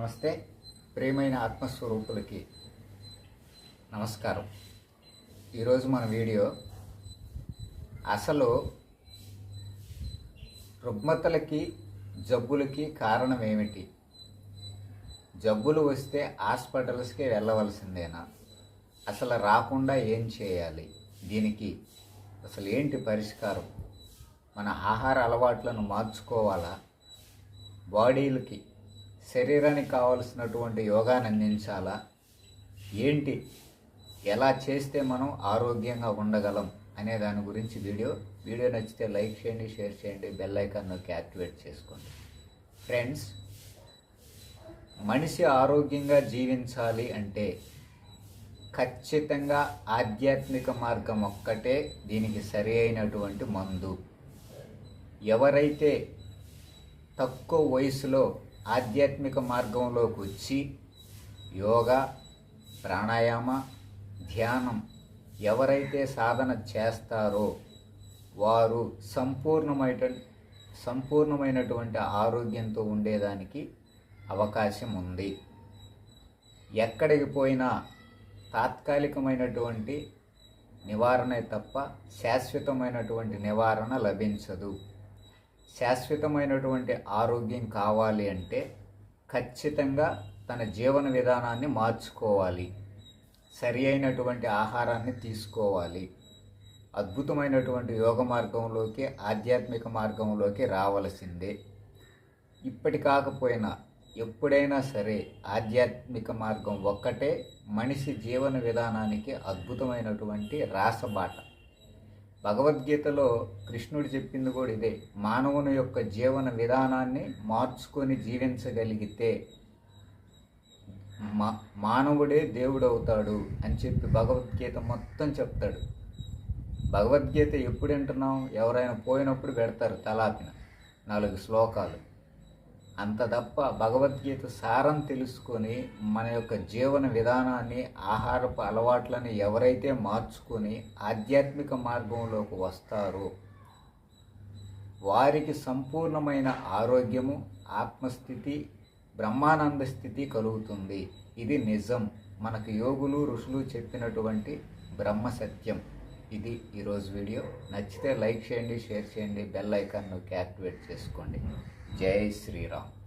నమస్తే. ప్రియమైన ఆత్మస్వరూపులకి నమస్కారం. ఈరోజు మన వీడియో అసలు రుగ్మతలకి జబ్బులకి కారణం ఏమిటి? జబ్బులు వస్తే హాస్పిటల్స్కి వెళ్ళవలసిందేనా? అసలు రాకుండా ఏం చేయాలి? దీనికి అసలు ఏంటి పరిష్కారం? మన ఆహార అలవాట్లను మార్చుకోవాలా? బాడీలకి శరీరానికి కావలసినటువంటి యోగాను అందించాలా? ఏంటి? ఎలా చేస్తే మనం ఆరోగ్యంగా ఉండగలం అనే దాని గురించి వీడియో. వీడియో నచ్చితే లైక్ చేయండి షేర్ చేయండి బెల్ ఐకాన్ నొక్కి యాక్టివేట్ చేసుకోండి. ఫ్రెండ్స్ మనిషి ఆరోగ్యంగా జీవించాలి అంటే ఖచ్చితంగా ఆధ్యాత్మిక మార్గం ఒక్కటే దీనికి సరి అయినటువంటి మందు. ఎవరైతే తక్కువ వయసులో ఆధ్యాత్మిక మార్గంలోకి వచ్చి యోగా ప్రాణాయామ ధ్యానం ఎవరైతే సాధన చేస్తారో వారు సంపూర్ణమైన సంపూర్ణమైనటువంటి ఆరోగ్యంతో ఉండేదానికి అవకాశం ఉంది. ఎక్కడికి పోయినా తాత్కాలికమైనటువంటి నివారణే తప్ప శాశ్వతమైనటువంటి నివారణ లభించదు. శాశ్వతమైనటువంటి ఆరోగ్యం కావాలి అంటే ఖచ్చితంగా తన జీవన విధానాన్ని మార్చుకోవాలి. సరి అయినటువంటి ఆహారాన్ని తీసుకోవాలి. అద్భుతమైనటువంటి యోగ మార్గంలోకి ఆధ్యాత్మిక మార్గంలోకి రావలసిందే. ఇప్పటి కాకపోయినా ఎప్పుడైనా సరే ఆధ్యాత్మిక మార్గం ఒక్కటే మనిషి జీవన విధానానికి అద్భుతమైనటువంటి రాసబాట. భగవద్గీతలో కృష్ణుడు చెప్పింది కూడా ఇదే. మానవుని యొక్క జీవన విధానాన్ని మార్చుకొని జీవించగలిగితే మా మానవుడే దేవుడు అవుతాడు అని చెప్పి భగవద్గీత మొత్తం చెప్తాడు. భగవద్గీత ఎప్పుడు వింటున్నాం? ఎవరైనా పోయినప్పుడు పెడతారు తలాపిన. నాలుగు శ్లోకాలు. అంత తప్ప భగవద్గీత సారం తెలుసుకొని మన యొక్క జీవన విధానాన్ని ఆహారపు అలవాట్లని ఎవరైతే మార్చుకొని ఆధ్యాత్మిక మార్గంలోకి వస్తారో వారికి సంపూర్ణమైన ఆరోగ్యము ఆత్మస్థితి బ్రహ్మానంద స్థితి కలుగుతుంది. ఇది నిజం. మనకు యోగులు ఋషులు చెప్పినటువంటి బ్రహ్మ సత్యం. ఇది ఈరోజు వీడియో. నచ్చితే లైక్ చేయండి షేర్ చేయండి బెల్ ఐకాన్ను యాక్టివేట్ చేసుకోండి. जय श्री राम।